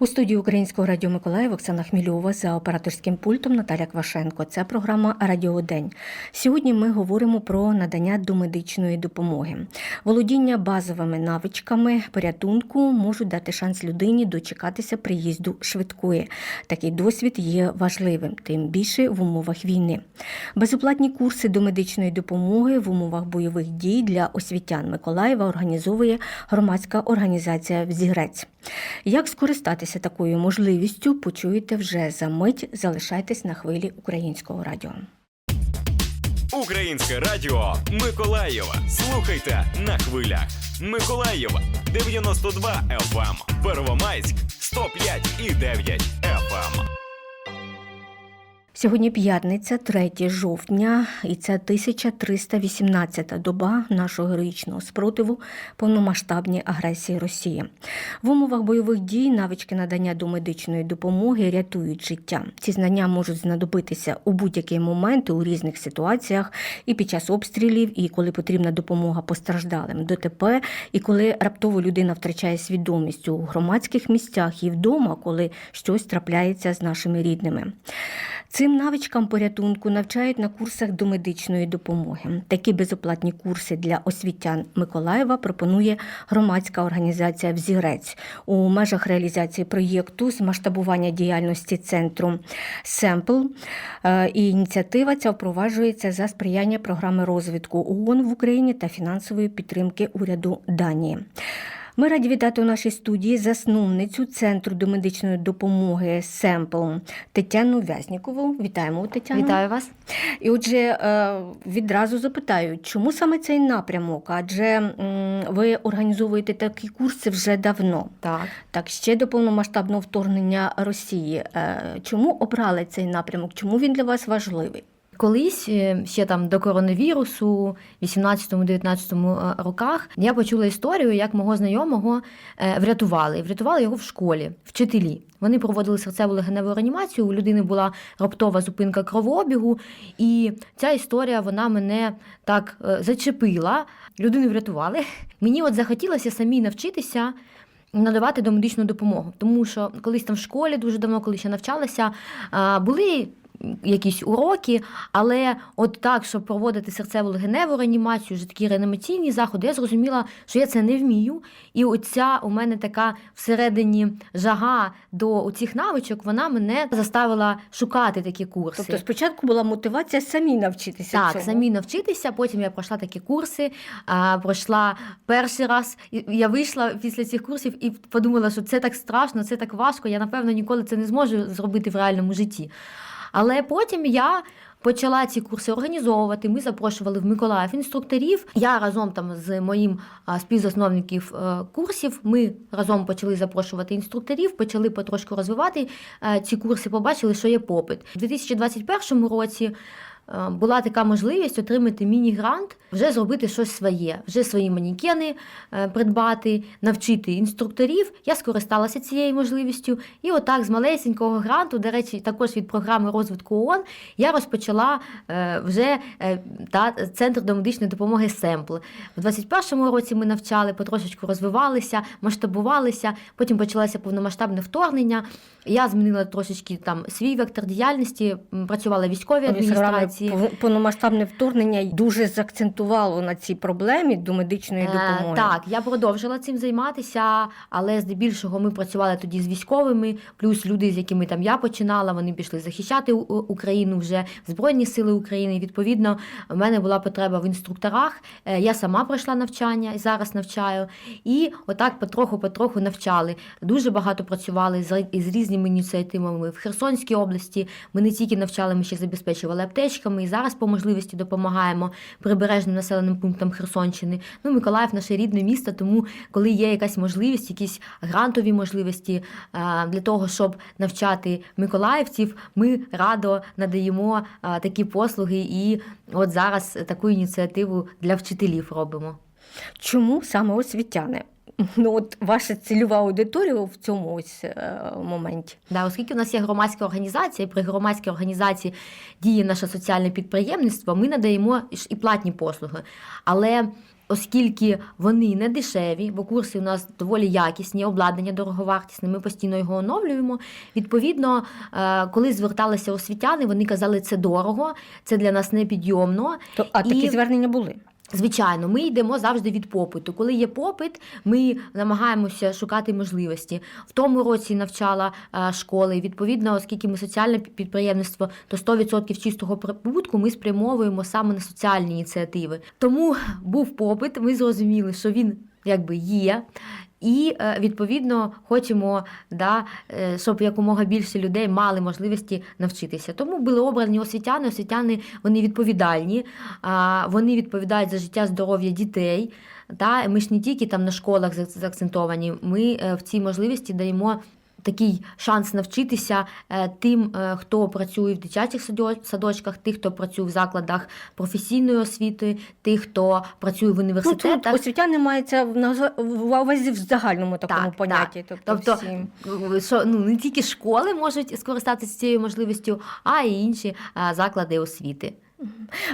У студії Українського радіо Миколаїв Оксана Хмільова за операторським пультом Наталя Квашенко. Це програма Радіодень. Сьогодні ми говоримо про надання домедичної допомоги. Володіння базовими навичками порятунку можуть дати шанс людині дочекатися приїзду швидкої. Такий досвід є важливим, тим більше в умовах війни. Безоплатні курси домедичної допомоги в умовах бойових дій для освітян Миколаєва організовує громадська організація Взірець. Як скористатися такою можливістю, почуєте вже за мить. Залишайтесь на хвилі українського радіо. Українське радіо Миколаєва. Слухайте на хвилях. Миколаєва 92 FM, Первомайськ 105 і 9 FM. Сьогодні п'ятниця, 3 жовтня, і це 1318-та доба нашого героїчного спротиву повномасштабній агресії Росії. В умовах бойових дій навички надання домедичної допомоги рятують життя. Ці знання можуть знадобитися у будь-який момент у різних ситуаціях, і під час обстрілів, і коли потрібна допомога постраждалим ДТП, і коли раптово людина втрачає свідомість у громадських місцях і вдома, коли щось трапляється з нашими рідними. Цим навичкам порятунку навчають на курсах домедичної допомоги. Такі безоплатні курси для освітян Миколаєва пропонує громадська організація Взірець у межах реалізації проєкту з масштабування діяльності центру Семпл. Е, ініціатива ця впроваджується за сприяння програми розвитку ООН в Україні та фінансової підтримки уряду Данії. Ми раді вітати у нашій студії засновницю Центру домедичної допомоги Семпл Тетяну Вязнікову. Вітаємо Тетяну. Вітаю вас. І отже, е, відразу запитаю, чому саме цей напрямок? Адже ви організовуєте такі курси вже давно, Так. так ще до повномасштабного вторгнення Росії. Е, Чому обрали цей напрямок? Чому він для вас важливий? Колись е, ще там до коронавірусу, 18-19 е, роках, я почула історію, як мого знайомого е, врятували. Врятували його в школі, вчителі. Вони проводили серцеву легеневу реанімацію. У людини була раптова зупинка кровообігу, і ця історія вона мене так зачепила. Людину врятували. Мені от захотілося самій навчитися. Надавати домедичну допомогу, тому що колись там в школі дуже давно, коли ще навчалася, були якісь уроки, але от так, щоб проводити серцеву легеневу реанімацію, вже такі реанімаційні заходи, я зрозуміла, що я це не вмію. І оця у мене така всередині жага до цих навичок, вона мене заставила шукати такі курси. Тобто спочатку була мотивація самі навчитися. Так, цьому. самі навчитися. Потім я пройшла такі курси. Пройшла перший раз. Я вийшла після цих курсів і подумала, що це так страшно, це так важко. Я напевно ніколи це не зможу зробити в реальному житті. Але потім я почала ці курси організовувати. Ми запрошували в Миколаїв інструкторів. Я разом там з моїм співзасновників е, курсів. Ми разом почали запрошувати інструкторів, почали потрошку розвивати е, ці курси. Побачили, що є попит у 2021 році. Е, Була така можливість отримати міні-грант, вже зробити щось своє, вже свої манікени е, придбати, навчити інструкторів. Я скористалася цією можливістю. І отак з малесенького гранту, до речі, також від програми розвитку ООН, я розпочала е, вже та, центр домедичної допомоги Семпл. У 21-му році ми навчали, потрошечку розвивалися, масштабувалися. Потім почалося повномасштабне вторгнення. Я змінила трошечки там свій вектор діяльності, працювала в військовій адміністрації. Пов- Повномасштабне вторгнення дуже заакцентувало на цій проблемі до медичної Е, допомоги. Так, я продовжила цим займатися, але здебільшого ми працювали тоді з військовими, плюс люди, з якими там я починала, вони пішли захищати Україну вже в Збройні Сили України. І, Відповідно, в мене була потреба в інструкторах. Е, Я сама пройшла навчання і зараз навчаю. І отак потроху-потроху навчали. Дуже багато працювали з різними ініціативами в Херсонській області. Ми не тільки навчали, ми ще забезпечували аптечками. І зараз по можливості допомагаємо прибережним населеним пунктам Херсонщини. Ну, Миколаїв наше рідне місто, тому коли є якась можливість, якісь грантові можливості е, для того, щоб навчати миколаївців, ми радо надаємо е, такі послуги. І от зараз таку ініціативу для вчителів робимо. Чому саме освітяни? Ну, от ваша цільова аудиторія в цьому ось е, моменті. Да, оскільки у нас є громадська організація, і при громадській організації діє наше соціальне підприємництво, ми надаємо і платні послуги. Але Оскільки вони не дешеві, бо курси у нас доволі якісні, обладнання дороговартісне, ми постійно його оновлюємо. Відповідно, е, коли зверталися освітяни, вони казали, це дорого, це для нас непідйомно. То, а такі І- звернення були. Звичайно, ми йдемо завжди від попиту. Коли є попит, ми намагаємося шукати можливості. В тому році навчала е, школи. Відповідно, оскільки ми соціальне пі- підприємництво, то 100% чистого прибутку ми спрямовуємо саме на соціальні ініціативи. Тому був попит. Ми зрозуміли, що він якби є. І е, відповідно хочемо, да, е, щоб якомога більше людей мали можливості навчитися. Тому були обрані освітяни. Освітяни вони відповідальні, вони відповідають за життя здоров'я дітей. Та ми ж не тільки там на школах заакцентовані. Ми е, в цій можливості даємо. Такий шанс навчитися е, тим, е, хто працює в дитячих садо- садочках, тих, хто працює в закладах професійної освіти, тих, хто працює в Ну, університетах. тут освітяни мається в увазі в загальному такому Так, понятті. так. Тобто, Тобто, всі. що ну не тільки школи можуть скористатися цією можливістю, а й інші заклади освіти.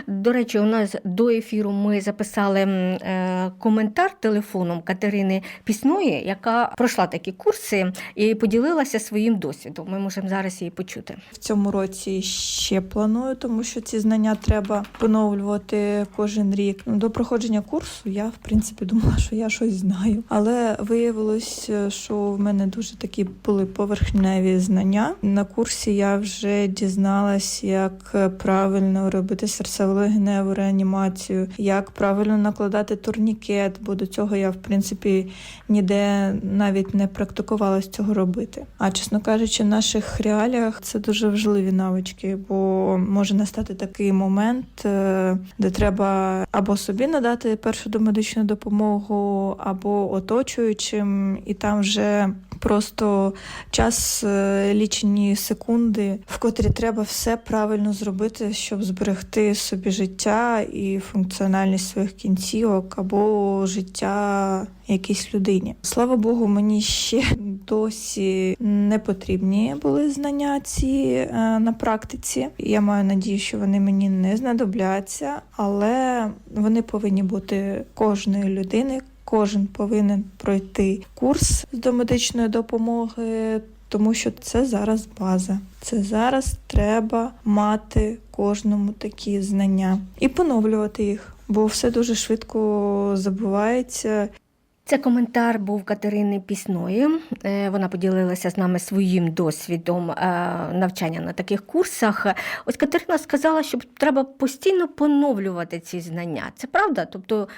До речі, у нас до ефіру ми записали е, коментар телефоном Катерини Пісної, яка пройшла такі курси і поділилася своїм досвідом. Ми можемо зараз її почути. В цьому році ще планую, тому що ці знання треба поновлювати кожен рік. Ну, До проходження курсу я в принципі думала, що я щось знаю, але виявилось, що в мене дуже такі були поверхневі знання. На курсі я вже дізналась, як правильно робити серцево-легеневу реанімацію, як правильно накладати турнікет, бо до цього я в принципі ніде навіть не практикувалась цього робити. А чесно кажучи, в наших реаліях це дуже важливі навички, бо може настати такий момент, е, де треба або собі надати першу домедичну допомогу, або оточуючим, і там вже просто час е, лічені секунди, в котрі треба все правильно зробити, щоб зберегти собі життя і функціональність своїх кінцівок або життя якійсь людині. Слава Богу, мені ще досі не потрібні були знання ці е, на практиці. Я маю надію, що вони мені не знадобляться, але вони повинні бути кожної людини. Кожен повинен пройти курс з домедичної допомоги, тому що це зараз база. Це зараз треба мати кожному такі знання і поновлювати їх, бо все дуже швидко забувається. Це коментар був Катерини Пісної. Е, Вона поділилася з нами своїм досвідом е, навчання на таких курсах. Ось Катерина сказала, що треба постійно поновлювати ці знання. Це правда? Тобто,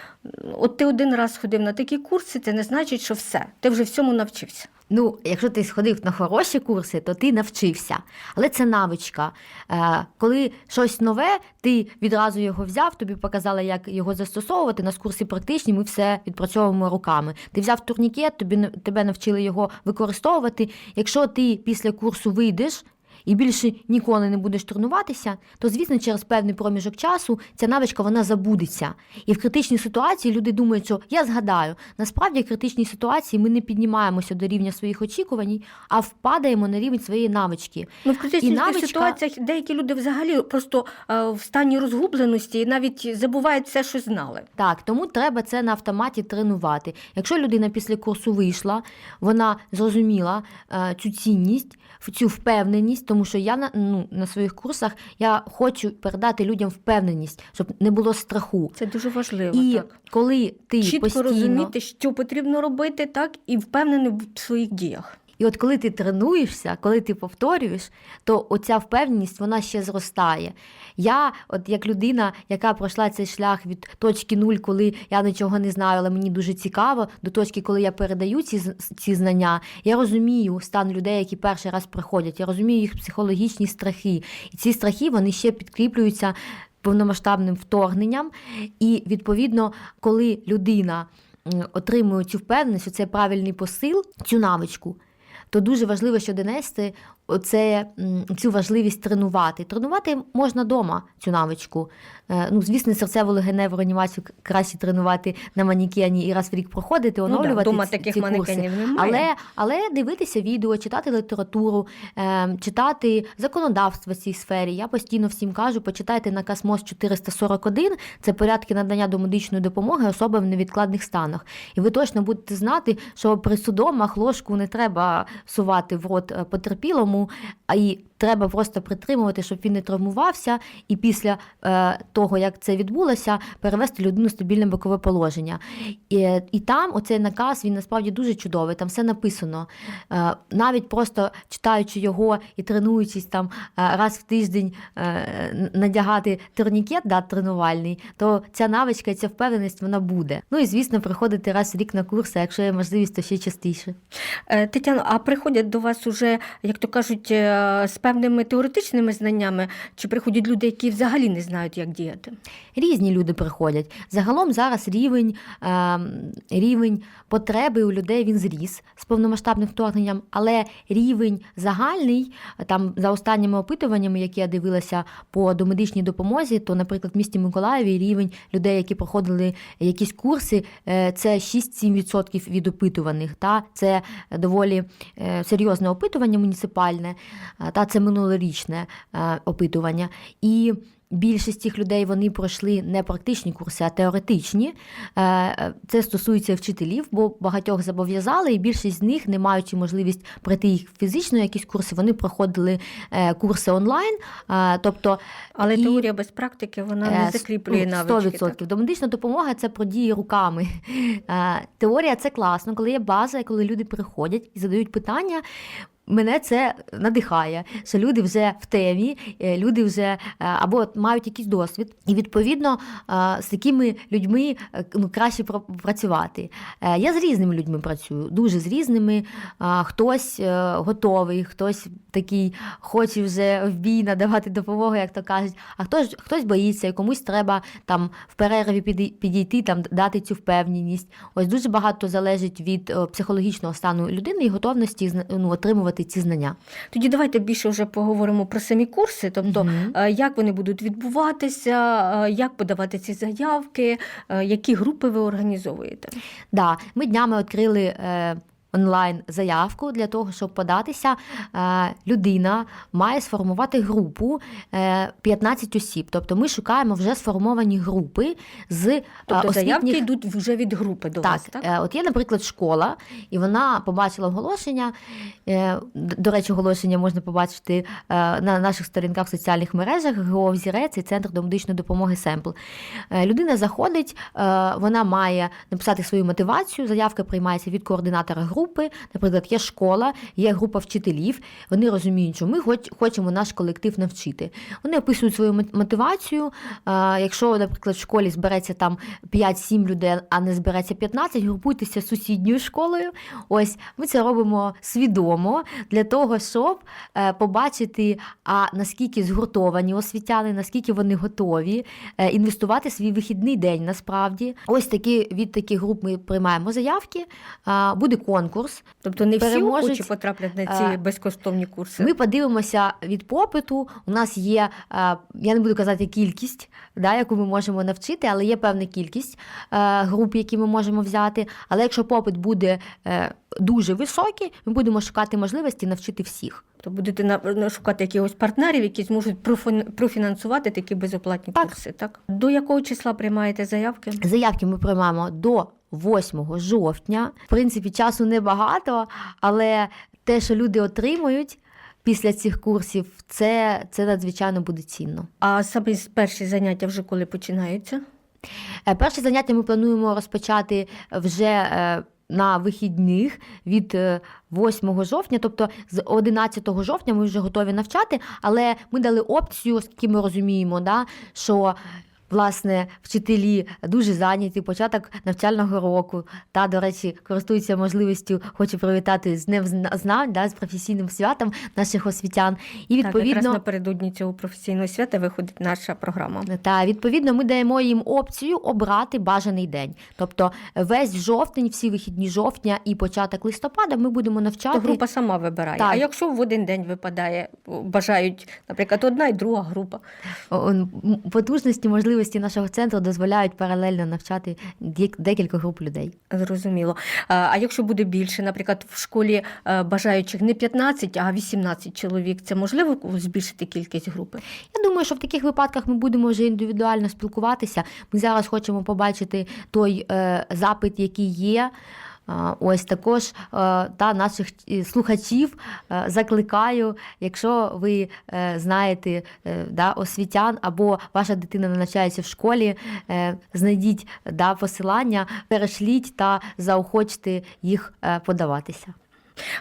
от ти один раз ходив на такі курси, це не значить, що все. Ти вже всьому навчився. Ну, якщо ти сходив на хороші курси, то ти навчився. Але це навичка. Е, коли щось нове, ти відразу його взяв, тобі показали, як його застосовувати. На курсі практичні ми все відпрацьовуємо руками. Ти взяв турнікет, тобі тебе навчили його використовувати. Якщо ти після курсу вийдеш. І більше ніколи не будеш тренуватися, то звісно, через певний проміжок часу ця навичка вона забудеться. І в критичній ситуації люди думають, що я згадаю. Насправді, в критичній ситуації ми не піднімаємося до рівня своїх очікувань, а впадаємо на рівень своєї навички. Ну, в критичних І навичка- ситуаціях деякі люди взагалі просто е, в стані розгубленості і навіть забувають все, що знали. Так, тому треба це на автоматі тренувати. Якщо людина після курсу вийшла, вона зрозуміла е, цю цінність, цю впевненість, тому що я на, ну, на своїх курсах я хочу передати людям впевненість, щоб не було страху. Це дуже важливо. І так. коли ти Чітко постійно розуміти, що потрібно робити, так, і впевнений в своїх діях. І от коли ти тренуєшся, коли ти повторюєш, то оця впевненість вона ще зростає. Я, от як людина, яка пройшла цей шлях від точки нуль, коли я нічого не знаю, але мені дуже цікаво, до точки, коли я передаю ці, ці знання, я розумію стан людей, які перший раз приходять, я розумію їх психологічні страхи. І ці страхи вони ще підкріплюються повномасштабним вторгненням. І відповідно, коли людина отримує цю впевненість, цей правильний посил, цю навичку, то дуже важливо, що донести оце, цю важливість тренувати. Тренувати можна вдома цю навичку. Е, Ну, звісно, серцево-легеневу реанімацію краще тренувати на манікені і раз в рік проходити, Ну, да, оновлювати ці, таких ці курси. немає. Але, але дивитися відео, читати літературу, е, читати законодавство в цій сфері. Я постійно всім кажу, почитайте наказ МОЗ 441, це порядки надання домедичної допомоги особам в невідкладних станах. І ви точно будете знати, що при судомах ложку не треба сувати в рот е, потерпілому, а і треба просто притримувати, щоб він не травмувався, і після е, того, як це відбулося, перевести людину в стабільне бокове положення. І, і там оцей наказ він насправді дуже чудовий. Там все написано. Е, навіть просто читаючи його і тренуючись там е, раз в тиждень е, надягати турнікет да, тренувальний, то ця навичка і ця впевненість вона буде. Ну і звісно, приходити раз в рік на курси, якщо є можливість, то ще частіше. Е, Тетяно, а приходять до вас уже, як то кажуть, е, з певними теоретичними знаннями, чи приходять люди, які взагалі не знають, як діяти? Різні люди приходять. Загалом зараз рівень, е, рівень потреби у людей він зріс з повномасштабним вторгненням, але рівень загальний, там за останніми опитуваннями, які я дивилася по домедичній допомозі, то, наприклад, в місті Миколаєві рівень людей, які проходили якісь курси, е, це 6-7% від опитуваних. Та це доволі е, серйозне опитування муніципальне, та це минулорічне е, опитування. І Більшість цих людей вони пройшли не практичні курси, а теоретичні. Е, Це стосується вчителів, бо багатьох зобов'язали, і більшість з них, не маючи можливість пройти їх фізично, якісь курси, вони проходили е, курси онлайн. Е, Тобто Але І- теорія без практики вона не Е, закріплює навички. 100%. так? Домедична допомога це про дії руками. Е, Теорія це класно, коли є база, коли люди приходять і задають питання. Мене це надихає, що люди вже в темі, е, люди вже е, або мають якийсь досвід, і відповідно е, з такими людьми ну, краще працювати. Я з різними людьми працюю, дуже з різними. Хтось готовий, хтось такий хоче вже в бій надавати допомогу, як то кажуть, а хтось, хтось боїться, комусь треба там в перерві підійти, там дати цю впевненість. Ось дуже багато залежить від психологічного стану людини і готовності ну, отримувати ці знання. Тоді давайте більше вже поговоримо про самі курси, тобто е, як вони будуть відбуватися, е, як подавати ці заявки, е, які групи ви організовуєте. Да, ми днями відкрили онлайн заявку для того, щоб податися. Е, людина має сформувати групу е, 15 осіб. Тобто ми шукаємо вже сформовані групи з е, Тобто заявки йдуть вже від групи до Так, вас, так? е, от є, наприклад, школа, і вона побачила оголошення. е, До речі, оголошення можна побачити е, на наших сторінках в соціальних мережах ГО «Взірець» і Центр домедичної допомоги Семпл. Е, Людина заходить, е, вона має написати свою мотивацію. Заявка приймається від координатора групи. Наприклад, є школа, є група вчителів. Вони розуміють, що ми хоч- хочемо наш колектив навчити. Вони описують свою мотивацію. Якщо, наприклад, в школі збереться там 5-7 людей, а не збереться 15, групуйтеся сусідньою школою. Ось ми це робимо свідомо для того, щоб е, побачити, а наскільки згуртовані освітяни, наскільки вони готові е, інвестувати свій вихідний день насправді. Ось такі від таких груп ми приймаємо заявки. Буде конкурс. Тобто не всі охочі потраплять на ці е, безкоштовні курси. Ми подивимося від попиту. У нас є, е, я не буду казати кількість, да, яку ми можемо навчити, але є певна кількість е, груп, які ми можемо взяти. Але якщо попит буде дуже високий, ми будемо шукати можливості навчити всіх. То будете на- на- шукати якихось партнерів, які зможуть профінансувати такі безоплатні Так. курси. Так до якого числа приймаєте заявки? Заявки ми приймаємо до 8 жовтня. В принципі, часу небагато, але те, що люди отримують після цих курсів, це, це надзвичайно буде цінно. А саме перші заняття вже коли починаються? Е, Перші заняття ми плануємо розпочати вже е, на вихідних від е, 8 жовтня, тобто з 11 жовтня ми вже готові навчати, але ми дали опцію, оскільки ми розуміємо, да, що Власне, вчителі дуже зайняті, початок навчального року. Та, до речі, користуються можливістю, хочу привітати з Днем знань, да, з професійним святом наших освітян. І Так, якраз відповідно, напередодні цього професійного свята виходить наша програма. та відповідно ми даємо їм опцію обрати бажаний день. Тобто весь жовтень, всі вихідні жовтня і початок листопада ми будемо навчати. То група сама вибирає. Так. А якщо в один день випадає, бажають, наприклад, одна і друга група. Потужності, можливості нашого центру дозволяють паралельно навчати декілька груп людей. Зрозуміло. А якщо буде більше, наприклад, в школі е, бажаючих не 15, а 18 чоловік, це можливо збільшити кількість групи? Я думаю, що в таких випадках ми будемо вже індивідуально спілкуватися. Ми зараз хочемо побачити той е, запит, який є. Ось також е, та наших е, слухачів е, закликаю, якщо ви знаєте да, освітян або ваша дитина навчається в школі, знайдіть да, посилання, перешліть та заохочте їх подаватися.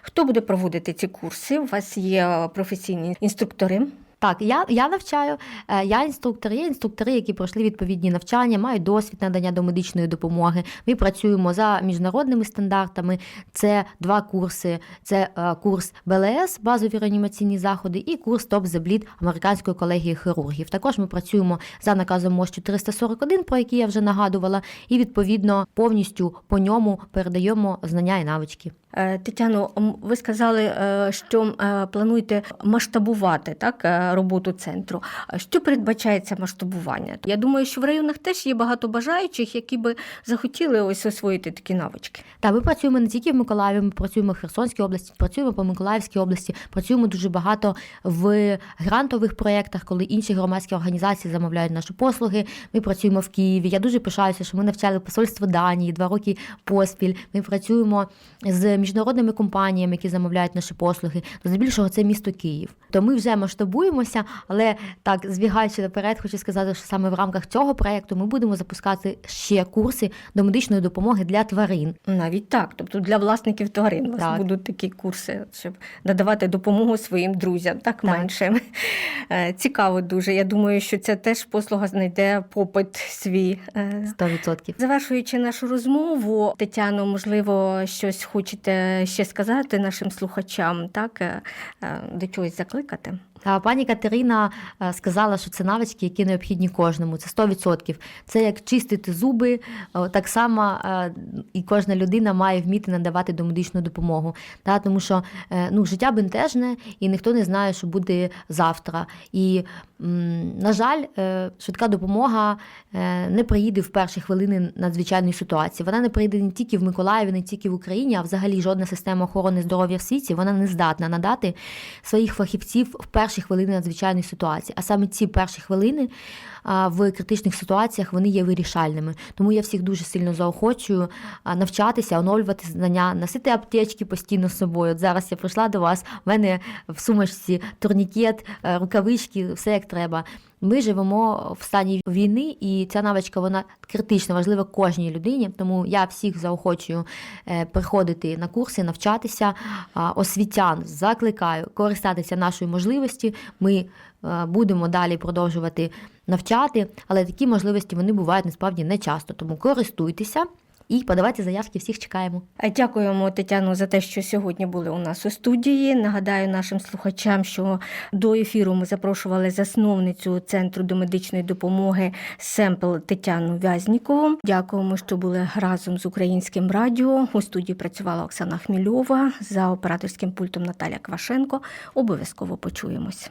Хто буде проводити ці курси? У вас є професійні інструктори. Так, я, я навчаю, е, я інструктор, є інструктори, які пройшли відповідні навчання, мають досвід надання до медичної допомоги. Ми працюємо за міжнародними стандартами. Це два курси: це е, курс БЛС, базові реанімаційні заходи, і курс Топ the Американської колегії хірургів. Також ми працюємо за наказом МОЗ 441, про який я вже нагадувала, і відповідно повністю по ньому передаємо знання і навички. Е, Тетяно, ви сказали, е, що е, плануєте масштабувати так, роботу центру. Що передбачається масштабування? Я думаю, що в районах теж є багато бажаючих, які би захотіли ось освоїти такі навички. Та ми працюємо не тільки в Миколаєві, ми працюємо в Херсонській області, працюємо по Миколаївській області, працюємо дуже багато в грантових проєктах, коли інші громадські організації замовляють наші послуги. Ми працюємо в Києві. Я дуже пишаюся, що ми навчали посольство Данії два роки поспіль. Ми працюємо з міжнародними компаніями, які замовляють наші послуги. То здебільшого це місто Київ. То ми вже масштабуємося, але так збігаючи наперед, хочу сказати, що саме в рамках цього проєкту ми будемо запускати ще курси до медичної допомоги для тварин. Навіть так. Тобто для власників тварин у вас будуть такі курси, щоб надавати допомогу своїм друзям, так, меншим. Е, Цікаво дуже. Я думаю, що ця теж послуга знайде попит свій. Е, 100%. Завершуючи нашу розмову, Тетяно, можливо, щось хочете ще сказати нашим слухачам, так е, е, до чогось закликати. Та Пані Катерина е, сказала, що це навички, які необхідні кожному. Це 100%. Це як чистити зуби. Так само е, і кожна людина має вміти надавати домедичну допомогу. Та, Тому що е, ну, життя бентежне, і ніхто не знає, що буде завтра. І, на жаль, е, швидка допомога е, не приїде в перші хвилини надзвичайної ситуації. Вона не приїде не тільки в Миколаєві, не тільки в Україні, а взагалі жодна система охорони здоров'я в світі вона не здатна надати своїх фахівців в перші хвилини надзвичайної ситуації. А саме ці перші хвилини в критичних ситуаціях вони є вирішальними. Тому я всіх дуже сильно заохочую навчатися, оновлювати знання, носити аптечки постійно з собою. От зараз я прийшла до вас, в мене в сумочці турнікет, е, рукавички, все як треба. Ми живемо в стані війни, і ця навичка вона критично важлива кожній людині. Тому я всіх заохочую е, приходити на курси, навчатися. Освітян закликаю користатися нашою можливості. Ми е, будемо далі продовжувати навчати, але такі можливості вони бувають насправді не часто. Тому користуйтеся і подавайте заявки. Всіх чекаємо. Е, Дякуємо Тетяно за те, що сьогодні були у нас у студії. Нагадаю нашим слухачам, що до ефіру ми запрошували засновницю центру домедичної допомоги Семпл Тетяну Вязнікову. Дякуємо, що були разом з українським радіо. У студії працювала Оксана Хмільова за операторським пультом Наталя Квашенко. Обов'язково почуємось.